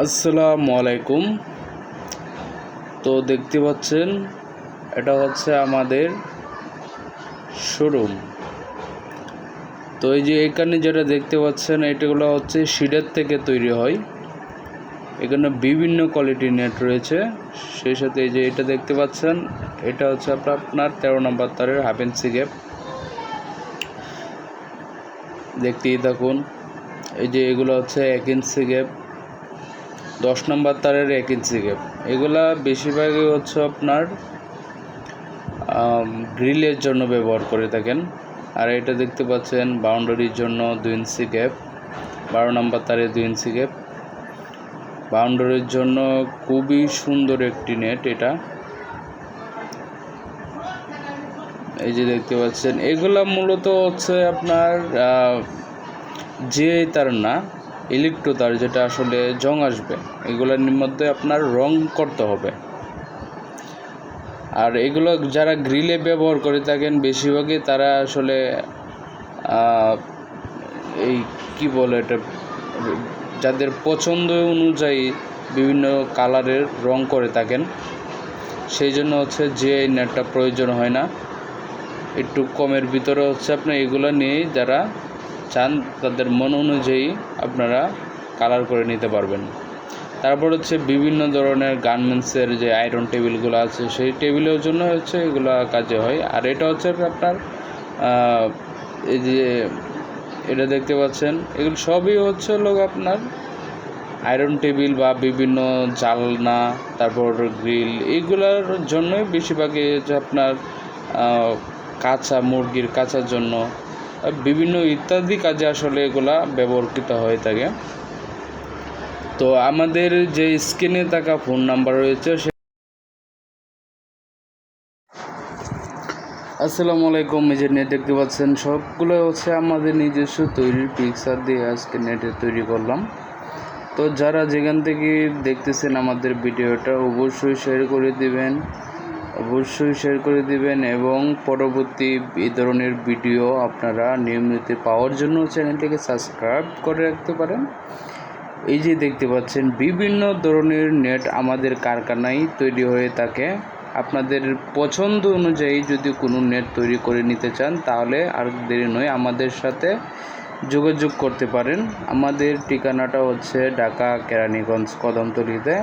আসসালামু আলাইকুম। তো দেখতে পাচ্ছেন, এটা হচ্ছে আমাদের শোরুম তো এই যে এখানে যেটা দেখতে পাচ্ছেন এটাগুলো হচ্ছে সিডের থেকে তৈরি হয়। এখানে বিভিন্ন কোয়ালিটির নেট রয়েছে। সেই সাথে এই যে এটা দেখতে পাচ্ছেন, এটা হচ্ছে আপনার আপনার তেরো নম্বর তারের হাফ ইঞ্চি গ্যাপ দেখতেই থাকুন, এই যে এগুলো হচ্ছে এক ইঞ্চি গ্যাপ দশ নম্বর তারের এক ইঞ্চি গ্যাপ এগুলা বেশিরভাগই হচ্ছে আপনার গ্রিলের জন্য ব্যবহার করে থাকেন। আর এটা দেখতে পাচ্ছেন বাউন্ডারির জন্য দুই ইঞ্চি গ্যাপ বারো নম্বর তারে দুই ইঞ্চি গ্যাপ বাউন্ডারির জন্য খুবই সুন্দর একটি নেট এটা। এই যে দেখতে পাচ্ছেন, এগুলা মূলত হচ্ছে আপনার যে তার না ইলেকট্রো তার যেটা আসলে জং আসবে, এগুলোর মধ্যে আপনার রং করতে হবে। আর এগুলো যারা গ্রিলে ব্যবহার করে থাকেন, বেশিরভাগই তারা আসলে এই কি বলে এটা, যাদের পছন্দ অনুযায়ী বিভিন্ন কালারের রং করে থাকেন সেই জন্য হচ্ছে যে নেটটা প্রয়োজন হয় না। একটু কমের ভিতরে হচ্ছে আপনার এগুলো নিয়েই যারা চান, তাদের মন অনুযায়ী আপনারা কালার করে নিতে পারবেন। তারপর হচ্ছে বিভিন্ন ধরনের গার্মেন্টসের যে আয়রন টেবিলগুলো আছে, সেই টেবিলের জন্য হচ্ছে এগুলো কাজে হয়। আর এটা হচ্ছে আপনার এই যে এটা দেখতে পাচ্ছেন, এগুলো সবই হচ্ছে লোক আপনার আয়রন টেবিল বা বিভিন্ন জালনা তারপর গ্রিল এইগুলোর জন্যই বেশিরভাগই হচ্ছে আপনার কাঁচা মুরগির কাঁচার জন্য বিভিন্ন ইত্যাদি কাজে আসলে এগুলা ব্যবহৃত হয়ে থাকে। তো আমাদের যে স্ক্রিনে থাকা ফোন নাম্বার রয়েছে, সে আসসালামু আলাইকুম, এই যে নেট দেখতে পাচ্ছেন, সবগুলো হচ্ছে আমাদের নিজস্ব তৈরির পিকচার দিয়ে আজকে নেটে তৈরি করলাম। তো যারা যেখান থেকে দেখতেছেন আমাদের ভিডিওটা, অবশ্যই শেয়ার করে দিবেন। অবশ্যই শেয়ার করে দিবেন এবং পরবর্তী এই ধরনের ভিডিও আপনারা নিয়মিত পাওয়ার জন্য চ্যানেলটিকে সাবস্ক্রাইব করে রাখতে পারেন। এই যে দেখতে পাচ্ছেন, বিভিন্ন ধরনের নেট আমাদের কারখানায় তৈরি হয়ে থাকে। আপনাদের পছন্দ অনুযায়ী যদি কোনো নেট তৈরি করে নিতে চান, তাহলে আর দেরি নয়, আমাদের সাথে যোগাযোগ করতে পারেন। আমাদের ঠিকানাটা হচ্ছে ঢাকা কেরানীগঞ্জ কদমতলিতে।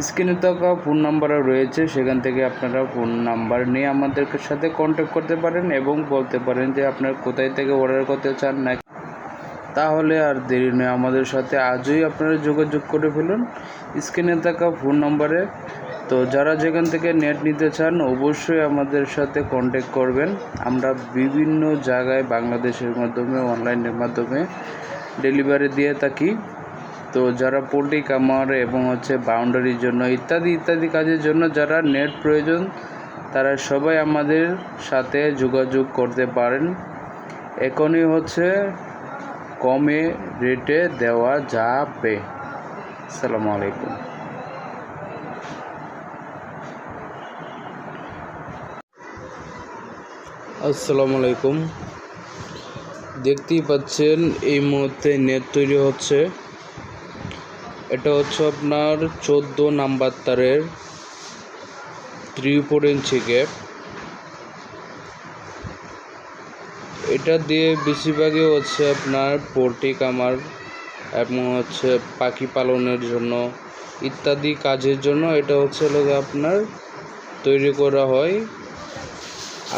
স্ক্রিনে থাকা ফোন নাম্বারও রয়েছে, সেখান থেকে আপনারা ফোন নাম্বার নিয়ে আমাদের সাথে কন্ট্যাক্ট করতে পারেন এবং বলতে পারেন যে আপনার কোথায় থেকে অর্ডার করতে চান না। তাহলে আর দেরি নয়, আমাদের সাথে আজই আপনারা যোগাযোগ করে ফেলুন। স্ক্রিনে থাকা ফোন নম্বরে তো যারা যেখান থেকে নেট নিতে চান, অবশ্যই আমাদের সাথে কন্ট্যাক্ট করবেন। আমরা বিভিন্ন জায়গায় বাংলাদেশের মাধ্যমে অনলাইনের মাধ্যমে ডেলিভারি দিয়ে থাকি। তো যারা পোলট্রি কামার এবং হচ্ছে বাউন্ডারির জন্য, ইত্যাদি ইত্যাদি কাজের জন্য যারা নেট প্রয়োজন, তারা সবাই আমাদের সাথে যোগাযোগ করতে পারেন। এখনই হচ্ছে কমে রেটে দেওয়া যাবে। আসসালামু আলাইকুম। আসসালামু আলাইকুম দেখতেই পাচ্ছেন, এই মুহূর্তে নেট তৈরি হচ্ছে। এটা হচ্ছে আপনার চোদ্দ নাম্বার তারের থ্রি ফোর ইঞ্চি গ্যাপ এটা দিয়ে বেশিরভাগই হচ্ছে আপনার পোলট্রি কামার এবং হচ্ছে পাখি পালনের জন্য ইত্যাদি কাজের জন্য এটা হচ্ছে লোক আপনার তৈরি করা হয়।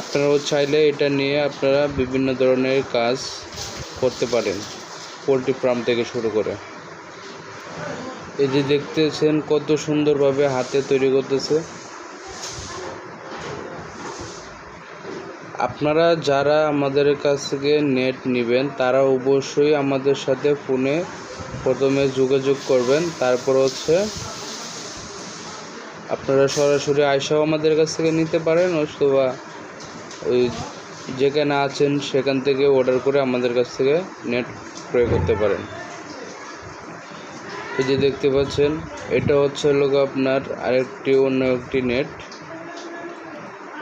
আপনারাও চাইলে এটা নিয়ে আপনারা বিভিন্ন ধরনের কাজ করতে পারেন, পোলট্রি ফার্ম থেকে শুরু করে। এই যে দেখতেছেন কত সুন্দরভাবে হাতে তৈরি করতেছে। আপনারা যারা আমাদের কাছ থেকে নেট নেবেন, তারা অবশ্যই আমাদের সাথে ফোনে প্রথমে যোগাযোগ করবেন। তারপর হচ্ছে আপনারা সরাসরি আয়সাও আমাদের কাছ থেকে নিতে পারেন অথবা ওই যেখানে আছেন সেখান থেকে অর্ডার করে আমাদের কাছ থেকে নেট ক্রয় করতে পারেন। এই যে দেখতে পাচ্ছেন, এটা হচ্ছে লোক আপনার আরেকটি, অন্য একটি নেট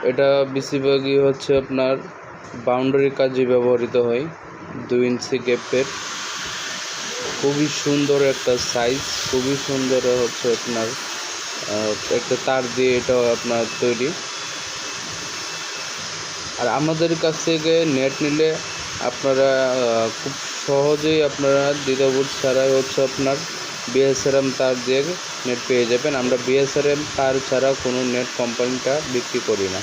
এটা বেশিরভাগই হচ্ছে আপনার বাউন্ডারি কাজে ব্যবহৃত হয়, দুই ইঞ্চি গ্যাপের খুবই সুন্দর একটা সাইজ খুবই সুন্দর হচ্ছে আপনার একটা তার দিয়ে এটা আপনার তৈরি। আর আমাদের কাছ থেকে নেট নিলে আপনারা খুব সহজেই আপনারা দ্বিধাবোধ ছাড়াই হচ্ছে আপনার বিএসআরএম তার দিয়ে নেট পেয়ে যাবেন। আমরা বিএসআরএম তার ছাড়া কোনো নেট কোম্পানিটা বিক্রি করি না।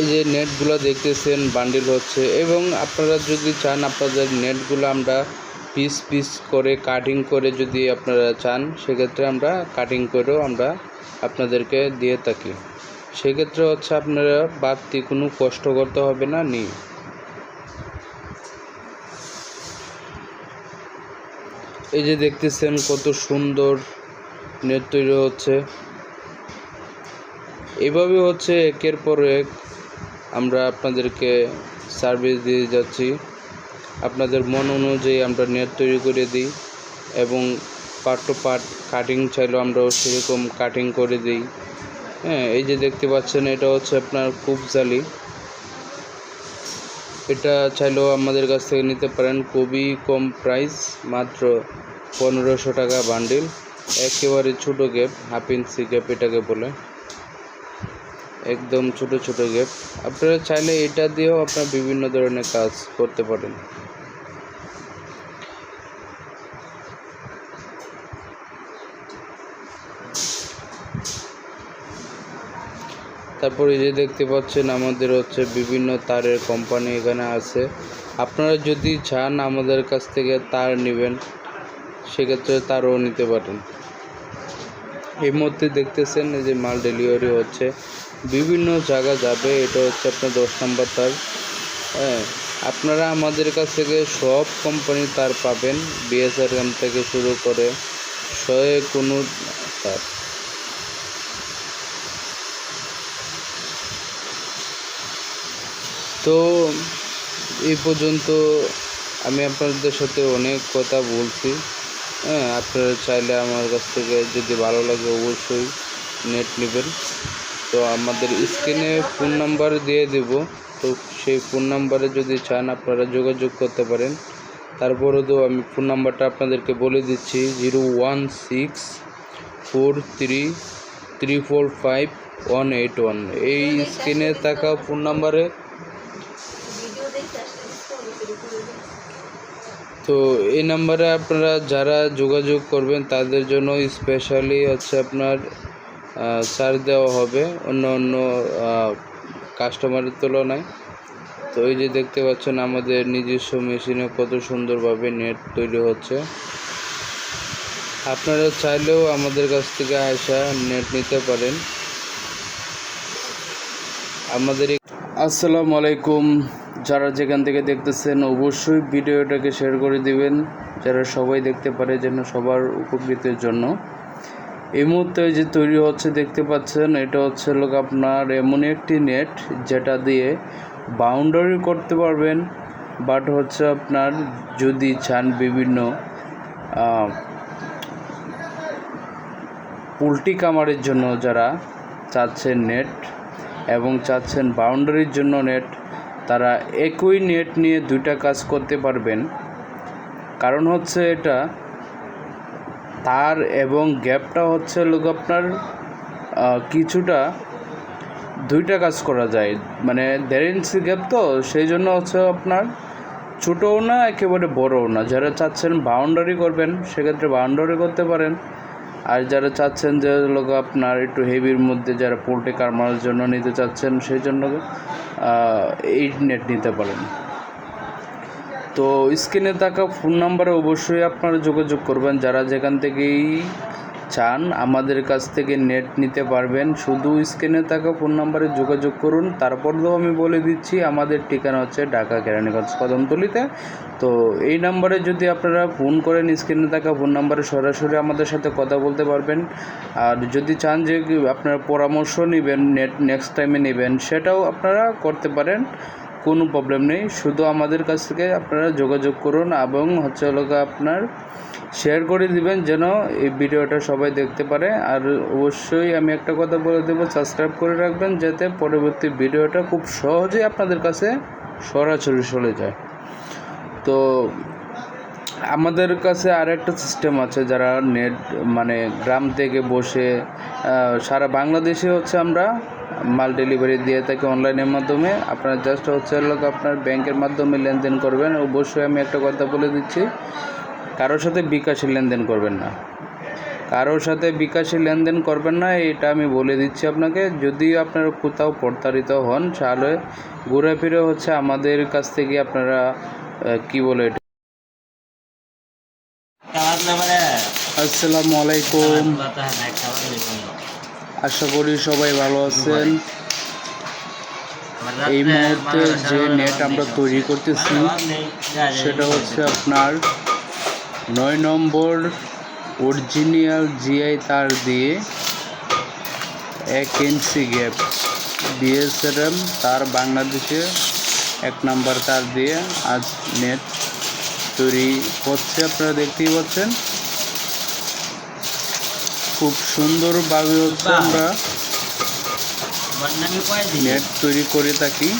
এই যে নেটগুলো দেখতেছেন বান্ডিল হচ্ছে, এবং আপনারা যদি চান আপনাদের নেটগুলো আমরা পিস পিস করে কাটিং করে যদি আপনারা চান, সেক্ষেত্রে আমরা কাটিং করেও আমরা আপনাদেরকে দিয়ে থাকি। সেক্ষেত্রে হচ্ছে আপনারা বাড়তি কোনো কষ্ট করতে হবে না নি এই যে দেখতেছেন কত সুন্দর নেট তৈরি হচ্ছে। এভাবে হচ্ছে একের পর এক আমরা আপনাদেরকে সার্ভিস দিয়ে যাচ্ছি। আপনাদের মন অনুযায়ী আমরা নেট তৈরি করে দিই এবং পার্ট টু পার্ট কাটিং চাইলেও আমরাও সেরকম কাটিং করে দিই। হ্যাঁ এই যে দেখতে পাচ্ছেন, এটা হচ্ছে আপনার জালি এটা চাইলেও আমাদের কাছ থেকে নিতে পারেন। খুবই কম প্রাইস মাত্র পনেরোশো টাকা বান্ডিল একেবারে ছোটো গ্যাপ হাফ ইঞ্চি গ্যাপ এটাকে বলে। একদম ছোট ছোট গ্যাপ আপনারা চাইলে এটা দিয়েও আপনার বিভিন্ন ধরনের কাজ করতে পারেন। তারপরে যে দেখতে পাচ্ছেন, আমাদের হচ্ছে বিভিন্ন তারের কোম্পানি এখানে আছে। আপনারা যদি চান আমাদের কাছ থেকে তার নেবেন, সেক্ষেত্রে তারও নিতে পারেন। এই মধ্যে দেখতেছেন, এই যে মাল ডেলিভারি হচ্ছে। বিভিন্ন জায়গা যাবে, এটা হচ্ছে আপনার দশ নম্বর তার। হ্যাঁ আপনারা আমাদের কাছ থেকে সব কোম্পানির তার পাবেন বিএসআরএম থেকে শুরু করে শয়ে কোনো তার। তো এই পর্যন্ত আমি আপনাদের সাথে অনেক কথা বলছি। হ্যাঁ আপনারা চাইলে আমার কাছ থেকে যদি ভালো লাগে অবশ্যই নেট নেবেন। তো আমাদের স্ক্রিনে ফোন নাম্বার দিয়ে দেব। তো সেই ফোন নাম্বারে যদি চান আপনারা যোগাযোগ করতে পারেন। তারপরে তো আমি ফোন নাম্বারটা আপনাদেরকে বলে দিচ্ছি, zero one six four three three four five one eight one. এই স্ক্রিনে থাকা ফোন নাম্বারে তো এই নাম্বারে আপনারা যারা যোগাযোগ করবেন, তাদের জন্য স্পেশালি হচ্ছে আপনার চার্জ দেওয়া হবে অন্য অন্য কাস্টমারের তুলনায়। তো এই যে দেখতে পাচ্ছেন, আমাদের নিজস্ব মেশিনে কত সুন্দরভাবে নেট তৈরি হচ্ছে। আপনারা চাইলেও আমাদের কাছ থেকে আসা নেট নিতে পারেন। আমাদের আসসালামু আলাইকুম। যারা যেখান থেকে দেখতেছেন, অবশ্যই ভিডিওটাকে শেয়ার করে দিবেন, যারা সবাই দেখতে পারে যেন সবার উপকৃতের জন্য। এই মুহূর্তে যে তৈরি হচ্ছে, দেখতে পাচ্ছেন, এটা হচ্ছে লোক আপনার এমন একটি নেট যেটা দিয়ে বাউন্ডারি করতে পারবেন। বাট হচ্ছে আপনার যদি চান বিভিন্ন পোলট্রি কামারের জন্য যারা চাচ্ছেন নেট এবং চাচ্ছেন বাউন্ডারির জন্য নেট তারা একই নেট নিয়ে দুইটা কাজ করতে পারবেন। কারণ হচ্ছে এটা, তার এবং গ্যাপটা হচ্ছে লোক আপনার কিছুটা দুইটা কাজ করা যায়। মানে দেড় ইঞ্চি গ্যাপ তো, সেই জন্য হচ্ছে আপনার ছোটোও না, একেবারে বড়ও না। যারা চাচ্ছেন বাউন্ডারি করবেন, সেক্ষেত্রে বাউন্ডারি করতে পারেন। আর যারা চাচ্ছেন যে লোক আপনার একটু হেভির মধ্যে যারা পোল্ট্রি কারমার জন্য নিতে চাচ্ছেন, সেই জন্য এইট এই নেট নিতে পারেন। তো স্ক্রিনে থাকা ফোন নাম্বারে অবশ্যই আপনারা যোগাযোগ করবেন। যারা যেখান থেকেই চান, আমাদের কাছ থেকে নেট নিতে পারবেন। শুধু স্ক্রিনে থাকা ফোন নাম্বারে যোগাযোগ করুন। তারপরেও আমি বলে দিচ্ছি, আমাদের ঠিকানা হচ্ছে ঢাকা কেরানীগঞ্জ কদমতলিতে। তো এই নাম্বারে যদি আপনারা ফোন করেন, স্ক্রিনে থাকা ফোন নাম্বারে সরাসরি আমাদের সাথে কথা বলতে পারবেন। আর যদি চান যে আপনারা পরামর্শ নেবেন, নেট নেক্সট টাইমে নেবেন, সেটাও আপনারা করতে পারেন। কোনো প্রবলেম নেই। শুধু আমাদের কাছ থেকে আপনারা যোগাযোগ করুন এবং হচ্ছে গিয়ে আপনার শেয়ার করে দিবেন যেন এই ভিডিওটা সবাই দেখতে পারে। আর অবশ্যই আমি একটা কথা বলে দেবো সাবস্ক্রাইব করে রাখবেন যাতে পরবর্তী ভিডিওটা খুব সহজেই আপনাদের কাছে সরাসরি চলে যায়। তো আমাদের কাছে আর একটা সিস্টেম আছে যারা নেট মানে গ্রাম থেকে বসে সারা বাংলাদেশে হচ্ছে আমরা মাল ডেলিভারি দিয়ে থাকি অনলাইনের মাধ্যমে। আপনার জাস্ট হচ্ছে হলো আপনার ব্যাংকের মাধ্যমে লেনদেন করবেন। অবশ্যই আমি একটা কথা বলে দিচ্ছি কারোর সাথে বিকাশে লেনদেন করবেন না। কারোর সাথে বিকাশে লেনদেন করবেন না এটা আমি বলে দিচ্ছি আপনাকে। যদি আপনারা কোথাও প্রতারিত হন তাহলে ঘুরে ফিরে হচ্ছে আমাদের কাছ থেকে আপনারা কি বলে এটা? আসসালামু আলাইকুম। আশা করি সবাই ভালো আছেন। এই মুহূর্তে যে নেট আমরা তৈরি করতেছি সেটা হচ্ছে আপনার নয় নম্বর অরিজিনাল জিআই তার দিয়ে এক ইঞ্চি গ্যাপ। বিএসএরএম তার বাংলাদেশে এক নাম্বার তার দিয়ে আজ নেট তৈরি হচ্ছে আপনারা দেখতেই পাচ্ছেন। খুব সুন্দরভাবে হচ্ছে আমরা নেট তৈরি করে থাকি।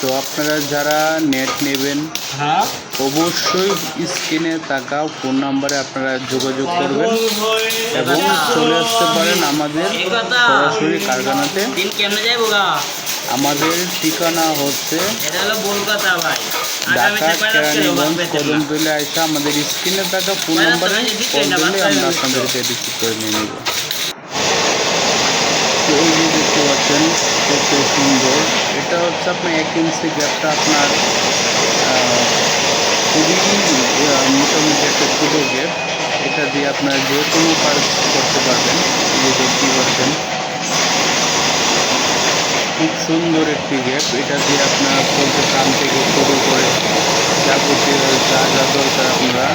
তো আপনারা যারা নেট নেবেন হ্যাঁ? অবশ্যই স্ক্রিনে থাকা ফোন নাম্বারে আপনারা যোগাযোগ করবেন এবং চলে আসতে পারেন আমাদের সরাসরি কারখানাতে। আমাদের ঠিকানা হচ্ছে ঢাকা কেরানীগঞ্জ কদমতলি আইসা আমাদের স্ক্রিনে থাকা ফোন নাম্বারে কল দিলে আমরা আপনাদেরকে রিসিভ করে নিয়ে নেব। এই যে দেখতে পাচ্ছেন কত সুন্দর। এটা হচ্ছে আপনার এক ইঞ্চি গ্যাপটা আপনার খুবই মোটামুটি একটা ছোটো গ্যাপ এটা দিয়ে আপনার যে কোনো কাজ করতে পারবেন। এই যে দেখতেই পাচ্ছেন। খুব সুন্দর একটি গ্যাপ এটা দিয়ে আপনার বলতে কান থেকে শুরু করে যাবতীয় যা যা দরকার আপনারা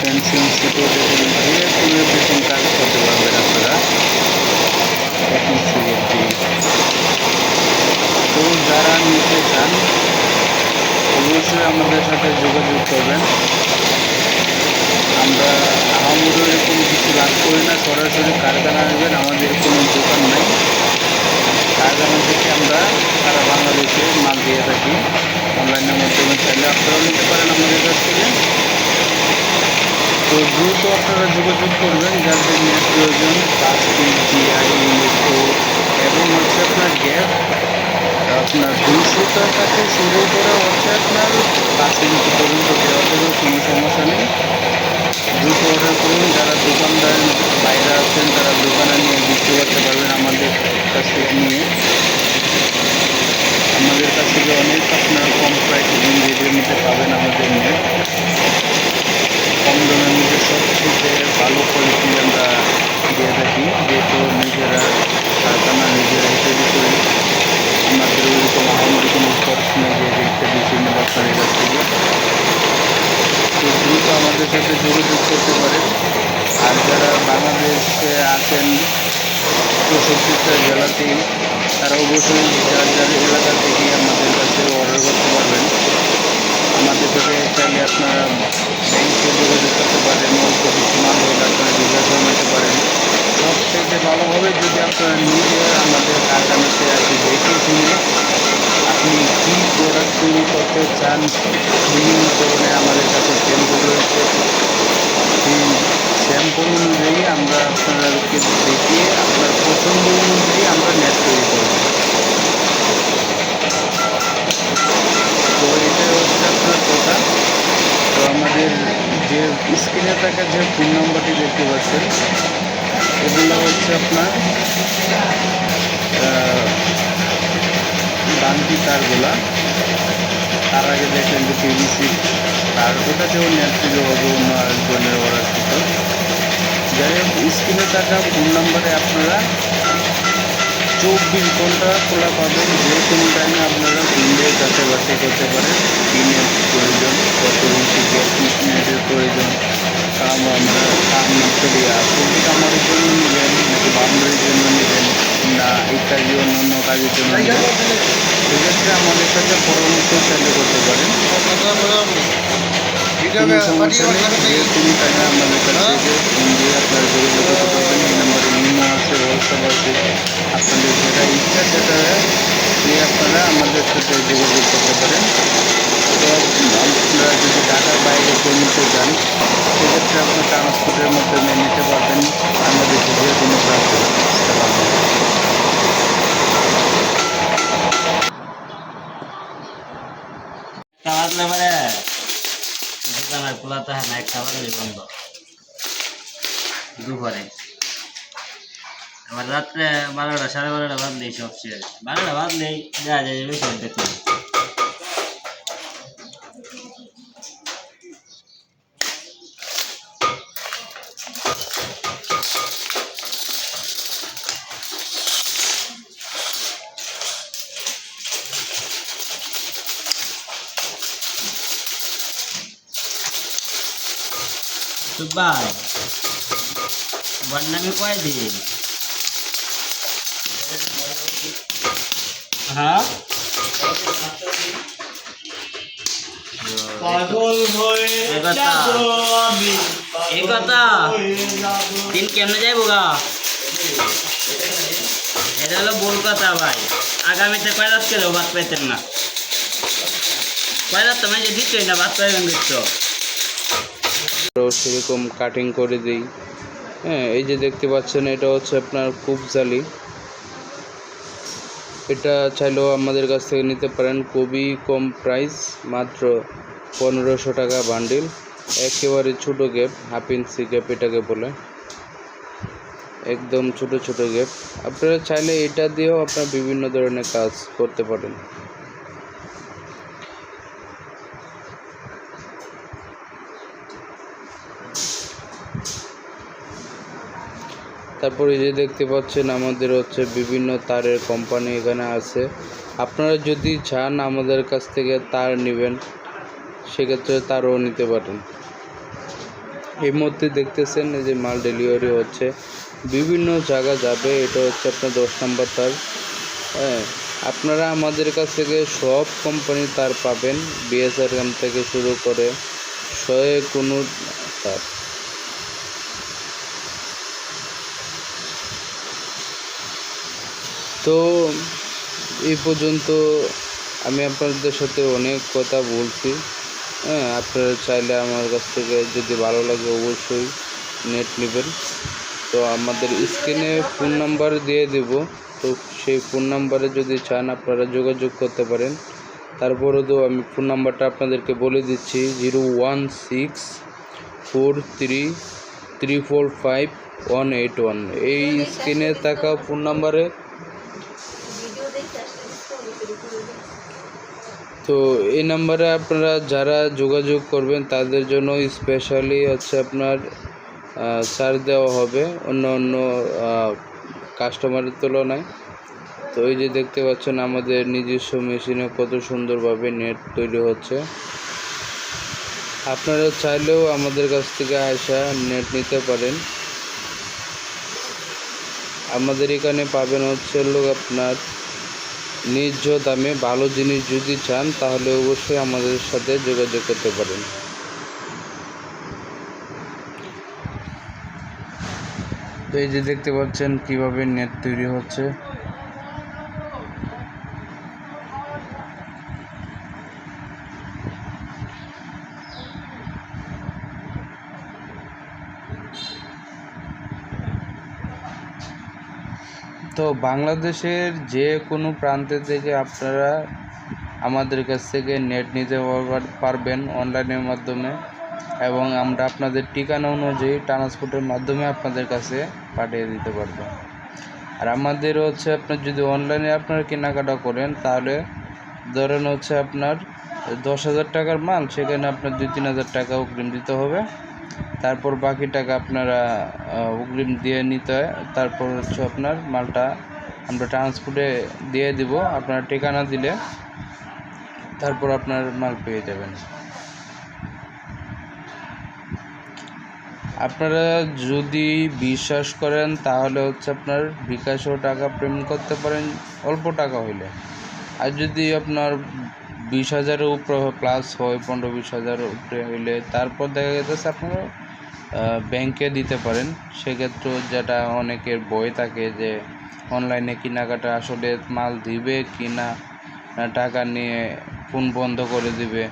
ফেন্সিং শিটো দেখুন যে কোনো বেতন কাজ করতে পারবেন আপনারা। দিয়ে তো যারা নিতে চান, অবশ্যই আমাদের সাথে যোগাযোগ করবেন। আমরা আহামরি এরকম কিছু লাভ করি না, সরাসরি কারখানা আসবেন, আমাদের কোনো দোকান নাই। কারখানা থেকে আমরা সারা বাংলাদেশে মাল দিয়ে থাকি। অনলাইনের মাধ্যমে চাইলে আপনারাও নিতে পারেন আমাদের কাছ থেকে। তো দ্রুত আপনারা যোগাযোগ করবেন যাদের নেট প্রয়োজন প্লাস্টিক জিআই ইলেকট্রো এবং হচ্ছে আপনার গ্যাস। আপনার দুশো টাকা থেকে শুরু করে হচ্ছে আপনার পাঁচ ইঞ্চি পর্যন্ত দেওয়া যাবে, কোনো সমস্যা নেই। দ্রুত অর্ডার করুন, যারা দোকানদার বাইরে আছেন, তারা দোকানে নিয়ে বিক্রি করতে পারবেন আমাদের কাছ থেকে নিয়ে। আমাদের কাছ থেকে অনেক আপনার কম প্রাইস রেটের মধ্যে পাবেন আমাদের নিয়ে। কম দামের মধ্যে সবচেয়ে ভালো কোয়ালিটি আমরা দিয়ে থাকি যেহেতু নিজেরা কারখানা নিজেরাই তৈরি করি আমাদের ওইরকম আহামরি কোনো খরচ নেই যে রেটটা কাছ থেকে তো দ্রুত আমাদের সাথে যোগাযোগ করতে পারেন। আর যারা বাংলাদেশে আছেন চৌষট্টিটা জেলাতেই তারা অবশ্যই যার যার এলাকা থেকে আমাদের কাছে অর্ডার করতে পারবেন। আমাদের থেকে চাইলে আপনারা ব্যাংকে যোগাযোগ করতে পারেন অল্প কিছু মাল হলে আপনারা জিজ্ঞাসা নিতে পারেন। সব থেকে ভালো হবে যদি আপনারা নিজে আমাদের কারখানাতে আসি দেখে শুনে আপনি কী প্রোডাক্ট তৈরি করতে চান বিভিন্ন ধরনের আমাদের কাছে স্যাম্পল রয়েছে। সেই স্যাম্পল অনুযায়ী আমরা আপনাদেরকে দেখিয়ে, আপনার পছন্দ অনুযায়ী আমরা নেট তৈরি করব। তো এটাই হচ্ছে আপনার কথা তো আমাদের যে স্ক্রিনে থাকা যে ফোন নাম্বারটি দেখতে পাচ্ছেন, এগুলো হচ্ছে আপনার বান্তি তারগুলা তার আগে দেখলেন যে পিভিসি তার, ওটাতেও হবে অন্য আরেকজনের অর্ডার ছিল। যাই হোক, স্ক্রিনে থাকা ফোন নাম্বারে আপনারা চব্বিশ ঘণ্টা খোলা পাবেন। যে কোনো টাইমে আপনারা দিয়ে যাচাই বাছাই করতে পারেন। নেট প্রয়োজন কত ইঞ্চি গ্যাস নেটের প্রয়োজন কাম আমরা কাম সরি পোলট্রি ইত্যাদি অন্য অন্য কাজের জন্য সেক্ষেত্রে আমাদের সাথে পরামর্শ চালু করতে পারেন। কোনো সমস্যা নেই। যে কোনো টাইমে আমাদের কাছ থেকে ফোন দিয়ে আপনারা যোগাযোগ করতে পারবেন এই নাম্বারে ইমো আছে হোয়াটসঅ্যাপ আছে। আপনাদের যেটা ইচ্ছা সেটা দিয়ে আপনারা আমাদের সাথে যোগাযোগ করতে পারেন। আপনারা যদি ঢাকার বাইরে নিতে চান সেক্ষেত্রে আপনি ট্রান্সপোর্টের মাধ্যমে নিতে পারবেন। বাংলাদেশে যে কোনো প্রান্তে। খাবার না মানে? দোকানের খোলা তো না একটা বন্ধ। দুপুরে। আবার রাত্রে বারোটা, সাড়ে বারোটা বাদ সব শেষ। বারোটা বাদ নেই দেখা যায় বেশি দেখতে ভাই বন্যামি কয় দিন? হ্যাঁ? পাগল আমি। এই কথা। দিন কেমনে যাইব গা? এটা হলো ভুল কথা ভাই। আগামীতে কয়লাস কেউ ভাত পাইতেন না? কয়লাস তো মানে দিচ্ছই না ভাত পাইবেন দিচ্ছ সেরকম কাটিং করে দিই। হ্যাঁ এই যে দেখতে পাচ্ছেন, এটা হচ্ছে আপনার খুব জালি এটা চাইলেও আমাদের কাছ থেকে নিতে পারেন। খুবই কম প্রাইস মাত্র পনেরোশো টাকা বান্ডিল একেবারে ছোটো গ্যাপ হাফ ইঞ্চি গ্যাপ এটাকে বলে। একদম ছোট ছোট গ্যাপ আপনারা চাইলে এটা দিয়েও আপনার বিভিন্ন ধরনের কাজ করতে পারেন। তারপরে যে দেখতে পাচ্ছেন আমাদের হচ্ছে বিভিন্ন তারের কোম্পানি এখানে আছে। আপনারা যদি চান আমাদের কাছ থেকে তার নেবেন, সেক্ষেত্রে তারও নিতে পারেন। এই মুহূর্তে দেখতেছেন এই যে মাল ডেলিভারি হচ্ছে। বিভিন্ন জায়গা যাবে, এটা হচ্ছে আপনার দশ নম্বর তার। হ্যাঁ আপনারা আমাদের কাছ থেকে সব কোম্পানির তার পাবেন। বিএসআরএম থেকে শুরু করে শয়ে কোনো তার। তো এই পর্যন্ত আমি আপনাদের সাথে অনেক কথা বলছি। হ্যাঁ আপনারা চাইলে আমার কাছ থেকে যদি ভালো লাগে অবশ্যই নেট নেবেন। তো আমাদের স্ক্রিনে ফোন নাম্বার দিয়ে দেব। তো সেই ফোন নাম্বারে যদি চান আপনারা যোগাযোগ করতে পারেন। তারপরে তো আমি ফোন নাম্বারটা আপনাদেরকে বলে দিচ্ছি, zero one six four three three four five one eight one. এই স্ক্রিনে থাকা ফোন নাম্বারে তো এই নাম্বারে আপনারা যারা যোগাযোগ করবেন, তাদের জন্য স্পেশালি হচ্ছে আপনার চার্জ দেওয়া হবে অন্য অন্য কাস্টমারের তুলনায়। তো এই যে দেখতে পাচ্ছেন, আমাদের নিজস্ব মেশিনে কত সুন্দরভাবে নেট তৈরি হচ্ছে। আপনারা চাইলেও আমাদের কাছ থেকে আসা নেট নিতে পারেন। আমাদের এখানে পাবেন হচ্ছে লোক আপনার ন্যায্য দামে ভালো জিনিস যদি চান, তাহলে অবশ্যই আমাদের সাথে যোগাযোগ করতে পারেন। তো এই যে দেখতে পাচ্ছেন কীভাবে নেট তৈরি হচ্ছে। তো বাংলাদেশের যে কোনো প্রান্তে থেকে আপনারা আমাদের কাছ থেকে নেট নিতে পারবেন অনলাইনের মাধ্যমে। এবং আমরা আপনাদের ঠিকানা অনুযায়ী ট্রান্সপোর্টের মাধ্যমে আপনাদের কাছে পাঠিয়ে দিতে পারব। আর আমাদের হচ্ছে আপনার যদি অনলাইনে আপনারা কেনাকাটা করেন, তাহলে ধরেন হচ্ছে আপনার দশ হাজার টাকার মাল, সেখানে আপনার দুই তিন হাজার টাকা অগ্রিম দিতে হবে। তারপর বাকি টাকা আপনারা অগ্রিম দিয়ে নিতে হয়। তারপর হচ্ছে আপনার মালটা আমরা ট্রান্সপোর্টে দিয়ে দিব, আপনার ঠিকানা দিলে। তারপর আপনার মাল পেয়ে যাবেন। আপনারা যদি বিশ্বাস করেন, তাহলে হচ্ছে আপনার বিকাশও টাকা পেমেন্ট করতে পারেন, অল্প টাকা হইলে। আর যদি আপনার বিশ হাজারের উপরে প্লাস হয় পনেরো বিশ হাজারের উপরে হইলে। তারপর দেখা গেছে আপনারা ব্যাংকে দিতে পারেন। সেক্ষেত্রে যেটা অনেকের বই থাকে যে অনলাইনে কেনাকাটা আসলে মাল দিবে কি না টাকা নিয়ে ফোন বন্ধ করে দিবে।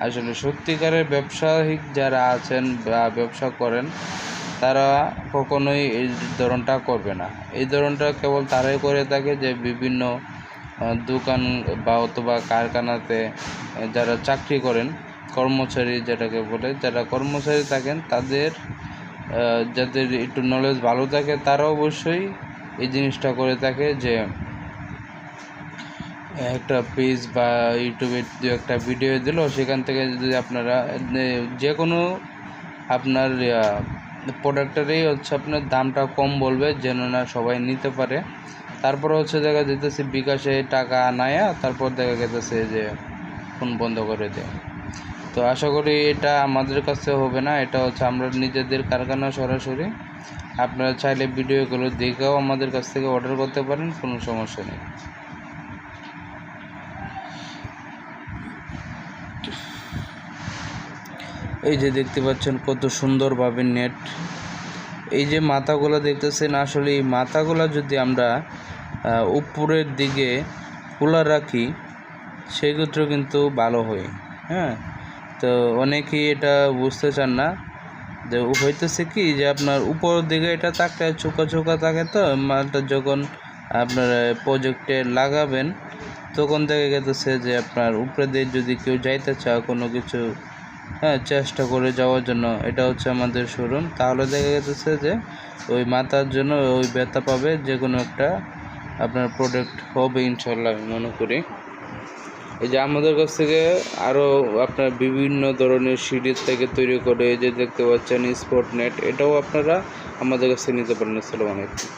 আসলে সত্যিকারের ব্যবসায়িক যারা আছেন বা ব্যবসা করেন, তারা কখনোই এই ধরনটা করবে না। এই ধরনটা কেবল তারাই করে থাকে যে বিভিন্ন দোকান বা অথবা কারখানাতে যারা চাকরি করেন, কর্মচারী যেটাকে বলে, যারা কর্মচারী থাকেন, তাদের যাদের একটু নলেজ ভালো থাকে, তারা অবশ্যই এই জিনিসটা করে থাকে যে, একটা পেজ বা ইউটিউবে দু একটা ভিডিও দিল, সেখান থেকে যদি আপনারা যে কোনো আপনার প্রোডাক্টেরই হচ্ছে আপনার দামটা কম বলবে, যেন না সবাই নিতে পারে। তারপর হচ্ছে দেখা যেতেছে বিকাশে টাকা আনায়া তারপর দেখা গেতেছে যে ফোন বন্ধ করে দেয়। তো আশা করি এটা আমাদের কাছে হবে না, এটা হচ্ছে আমরা নিজেদের কারখানা সরাসরি। আপনারা চাইলে ভিডিওগুলো দেখেও আমাদের কাছ থেকে অর্ডার করতে পারেন, কোনো সমস্যা নেই। এই যে দেখতে পাচ্ছেন কত সুন্দরভাবে নেট এই যে মাথাগুলো দেখতেছেন, আসলে এই মাথাগুলো যদি আমরা উপরের দিকে খোলা রাখি সেক্ষেত্রে কিন্তু ভালো হয় হ্যাঁ? তো অনেকেই এটা বুঝতে চান না। যে হইতেছে কি যে আপনার উপরের দিকে এটা তাকায়, চোখা চোখা থাকে তো, মালটা যখন আপনার প্রজেক্টে লাগাবেন, তখন দেখা গেতেছে যে আপনার উপরে দিয়ে যদি কেউ যাইতে চাও কোনো কিছু হ্যাঁ চেষ্টা করে যাওয়ার জন্য, এটা হচ্ছে আমাদের শোরুম। তাহলে দেখা গেতেছে যে ওই মাথার জন্য ওই ব্যথা পাবে যে কোনো একটা আপনার প্রোডাক্ট হবে ইনশাল্লাহ আমি মনে করি। এই যে আমাদের কাছ থেকে আরও আপনার বিভিন্ন ধরনের সিরিজ থেকে তৈরি করে যে দেখতে পাচ্ছেন স্পট নেট এটাও আপনারা আমাদের কাছে নিতে পারেন। আসসালামু আলাইকুম।